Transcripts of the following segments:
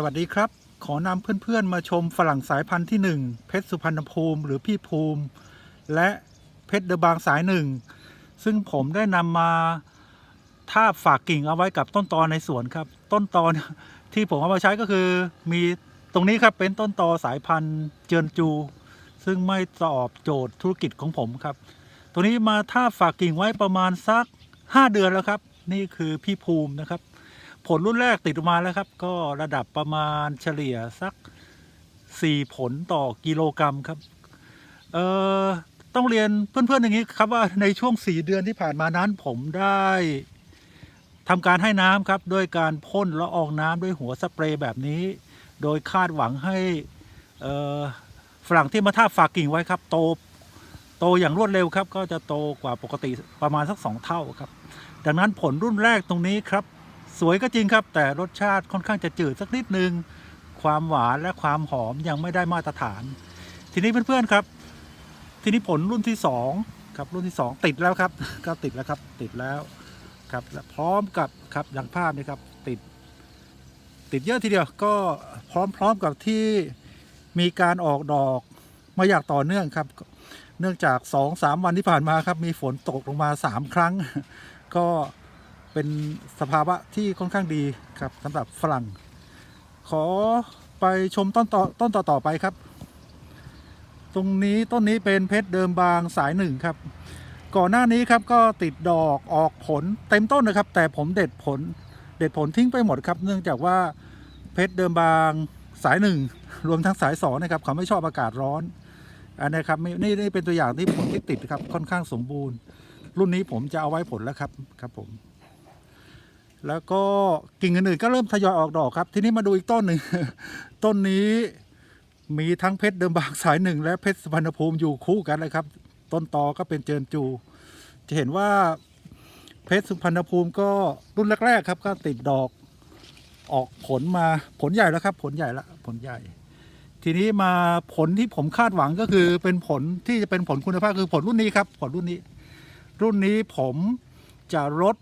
สวัสดีครับ ขอนำเพื่อนๆ มาชมฝรั่งสายพันธุ์ที่หนึ่งเพชรสุพรรณภูมิหรือพี่ภูมิ และเพชรเดบางสายหนึ่ง ซึ่งผมได้นำมาทาบฝากกิ่งเอาไว้กับต้นตอในสวนครับ ต้นตอนที่ผมเอามาใช้ก็คือ มีตรงนี้ครับเป็นต้นตอสายพันธุ์เจินจู ซึ่งไม่ตอบโจทย์ธุรกิจของผมครับ ตัวนี้มาทาบฝากกิ่งไว้ประมาณสัก 5 เดือนแล้วครับ นี่คือพี่ภูมินะครับ ผลรุ่นแรกติดออกมาแล้วครับ ก็ระดับประมาณเฉลี่ยสัก 4 ผลต่อกิโลกรัมครับ เอ่อ ต้องเรียนเพื่อนๆอย่างนี้ครับว่าในช่วง 4 เดือนที่ผ่านมานั้นผมได้ทำการให้น้ำครับด้วยการพ่นละอองน้ำด้วยหัวสเปรย์แบบนี้ โดยคาดหวังให้เอ่อฝรั่งที่มาทาบฝากกิ่งไว้ครับ โตโตอย่างรวดเร็วครับ ก็จะโตกว่าปกติประมาณสักสองเท่าครับ ดังนั้นผลรุ่นแรกตรงนี้ครับ สวยก็จริงครับ แต่รสชาติค่อนข้างจะจืดสักนิดนึง ความหวานและความหอมยังไม่ได้มาตรฐาน ทีนี้เพื่อนๆครับ ทีนี้ผลรุ่นที่สองครับรุ่นที่สองติดแล้วครับ ก็ติดแล้วครับติดแล้วครับและพร้อมกับครับดังภาพนี่ครับติด ติดเยอะทีเดียวก็พร้อมๆกับที่มีการออกดอกมาอย่างต่อเนื่องครับ เนื่องจากสองสามวันที่ผ่านมาครับ มีฝนตกลงมาสามครั้ง ก็ เป็นสภาวะที่ค่อนข้างดีครับสำหรับฝรั่ง ขอไปชมต้นต่อต้นต่อต่อไปครับ ตรงนี้ต้นนี้เป็นเพชรเดิมบางสายหนึ่งครับ ก่อนหน้านี้ครับก็ติดดอกออกผลเต็มต้นนะครับ แต่ผมเด็ดผลเด็ดผลทิ้งไปหมดครับ เนื่องจากว่าเพชรเดิมบางสายหนึ่งรวมทั้งสายสองนะครับ เขาไม่ชอบอากาศร้อนอันนี้ครับไม่นี่นี่เป็นตัวอย่างที่ผลที่ติดครับค่อนข้างสมบูรณ์ รุ่นนี้ผมจะเอาไว้ผลแล้วครับครับผม แล้วก็กิ่งอื่นๆก็เริ่มทยอยออกดอกครับ ทีนี้มาดูอีกต้นหนึ่ง ต้นนี้มีทั้งเพชรเดิมบางสายหนึ่งและเพชรสุพรรณภูมิอยู่คู่กันเลยครับ ต้นตอก็เป็นเจินจู จะเห็นว่าเพชรสุพรรณภูมิก็รุ่นแรกๆครับ ก็ติดดอกออกผลมาผลใหญ่แล้วครับ ผลใหญ่ละผลใหญ่ ทีนี้มาผลที่ผมคาดหวังก็คือเป็นผลที่จะเป็นผลคุณภาพคือผลรุ่นนี้ครับ ผลรุ่นนี้ รุ่นนี้ผมจะลด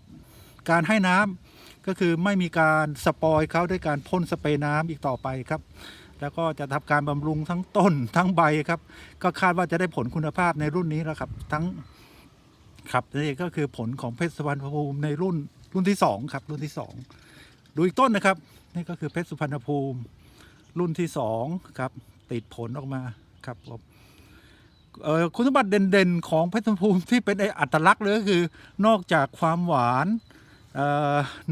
การให้น้ำ ก็คือไม่มีการสปอยเขาด้วยการพ่นสเปรย์น้ำอีกต่อไปครับ แล้วก็จะทำการบำรุงทั้งต้นทั้งใบครับ ก็คาดว่าจะได้ผลคุณภาพในรุ่นนี้แล้วครับ ทั้งครับนี่ก็คือผลของเพชรสุพรรณภูมิในรุ่นรุ่นที่สองครับรุ่นที่สองดูอีกต้นนะครับนี่ก็คือเพชรสุพรรณภูมิ รุ่นที่สองครับติดผลออกมาครับผมคุณสมบัติเด่นๆ ของเพชรสุพรรณภูมิที่เป็นไออัตลักษณ์เลยก็คือ นอกจากความหวาน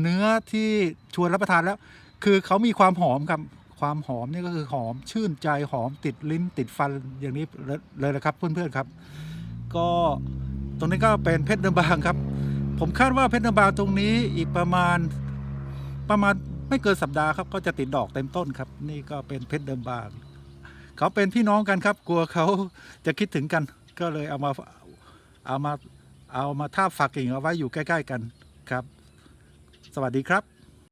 เนื้อที่ชวนรับประทานแล้ว คือเขามีความหอมครับความหอมนี่ก็คือหอมชื่นใจหอมติดลิ้นติดฟันอย่างนี้เลยนะครับเพื่อนๆครับ ก็ตรงนี้ก็เป็นเพชรเดิมบางครับ ผมคาดว่าเพชรเดิมบางตรงนี้อีกประมาณประมาณไม่เกินสัปดาห์ครับก็จะติดดอกเต็มต้นครับ นี่ก็เป็นเพชรเดิมบางเขาเป็นพี่น้องกันครับ กลัวเขาจะคิดถึงกัน ก็เลยเอามาเอามาเอามาทาบฝากกิ่งเอาไว้อยู่ใกล้ ๆ กันครับ สวัสดีครับ